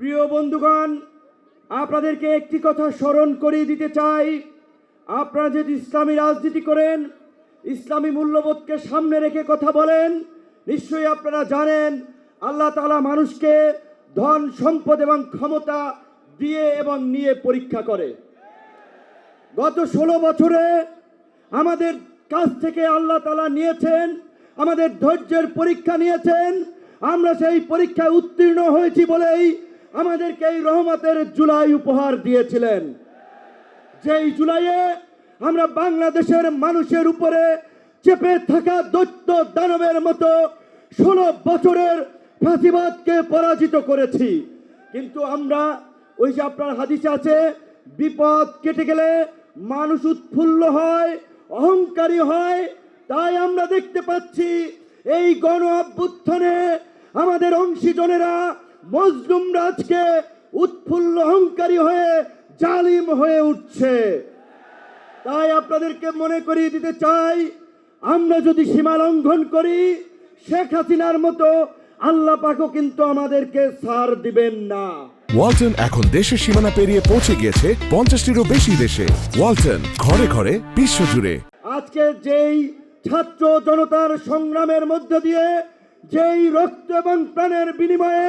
প্রিয় বন্ধুগণ, আপনাদেরকে একটি কথা স্মরণ করিয়ে দিতে চাই। আপনারা যদি ইসলামী রাজনীতি করেন, ইসলামী মূল্যবোধকে সামনে রেখে কথা বলেন, নিশ্চয়ই আপনারা জানেন আল্লাহ তালা মানুষকে ধন, সম্পদ এবং ক্ষমতা দিয়ে এবং নিয়ে পরীক্ষা করে। গত ষোলো বছরে আমাদের কাছ থেকে আল্লাহ তালা নিয়েছেন, আমাদের ধৈর্যের পরীক্ষা নিয়েছেন, আমরা সেই পরীক্ষায় উত্তীর্ণ হয়েছি বলেই আমাদেরকে এই রহমতের জুলাই উপহার দিয়েছিলেন। যেই জুলাইয়ে আমরা বাংলাদেশের মানুষের উপরে চেপে থাকা দৈত্য দানবের মতো ষোলো বছরের ফাঁসিবাদকে পরাজিত করেছি। কিন্তু আমরা ওই যে আপনার হাদিসে আছে, বিপদ কেটে গেলে মানুষ উৎফুল্ল হয়, অহংকারী হয়, তাই আমরা দেখতে পাচ্ছি এই গণ অভ্যুত্থানে আমাদের অংশীজনেরা মজলুম রাজকে উৎফুল্ল অহংকারী হয়ে জালিম হয়ে উঠছে। তাই আপনাদেরকে মনে করিয়ে দিতে চাই আমরা যদি সীমা লঙ্ঘন করি শেখ হাসিনার মতো আল্লাহ পাকও কিন্তু আমাদেরকে ছাড় দিবেন না। ওয়ালটন এখন দেশের সীমানা পেরিয়ে পৌঁছে গিয়েছে পঞ্চাশটিরও বেশি দেশে। ওয়ালটন ঘরে ঘরে বিশ্ব জুড়ে আজকে যেই ছাত্র জনতার সংগ্রামের মধ্য দিয়ে যেই রক্ত এবং প্রাণের বিনিময়ে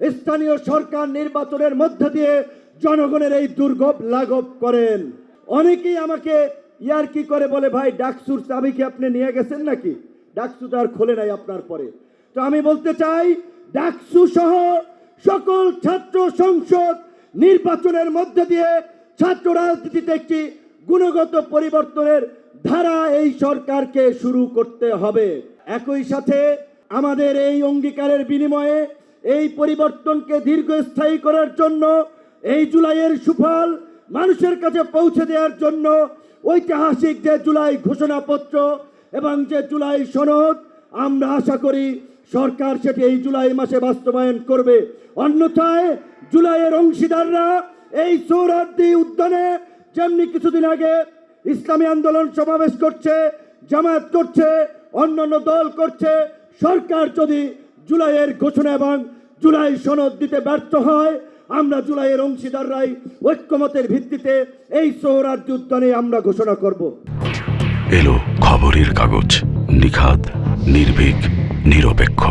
স্থানীয় সরকার নির্বাচনের মধ্য দিয়ে জনগণের এই দুর্ভোগ লাঘব করেন। অনেকেই আমাকে ইয়ার কি করে বলে, ভাই, ডাকসুর চাবি কি আপনি নিয়ে গেছেন নাকি? ডাকসু তো আর খোলে নাই আপনার পরে। তো আমি বলতে চাই, ডাকসু সহ সকল ছাত্র সংসদ নির্বাচনের মধ্যে দিয়ে ছাত্র রাজনীতিতে একটি গুণগত পরিবর্তনের ধারা এই সরকারকে শুরু করতে হবে। একই সাথে আমাদের এই অঙ্গীকারের বিনিময়ে এই পরিবর্তনকে দীর্ঘস্থায়ী করার জন্য, এই জুলাইয়ের সুফল মানুষের কাছে পৌঁছে দেওয়ার জন্য ঐতিহাসিক যে জুলাই ঘোষণাপত্র এবং যে জুলাই সনদ, আমরা আশা করি সরকার সেটি এই জুলাই মাসে বাস্তবায়ন করবে। অন্যথায় জুলাইয়ের অংশীদাররা এই সৌরার্দি উদ্যানে যেমনি কিছুদিন আগে ইসলামী আন্দোলন সমাবেশ করছে, জামায়াত করছে, অন্যান্য দল করছে, সরকার যদি জুলাইয়ের ঘোষণা এবং জুলাই সনদ দিতে ব্যর্থ হয়। আমরা জুলাইয়ের অংশীদাররাই ঐক্যমতের ভিত্তিতে এই সৌরার্দি উদ্যানে আমরা ঘোষণা করব। এলো খবরের কাগজ, নিখাদ, নির্ভীক, নিরপেক্ষ।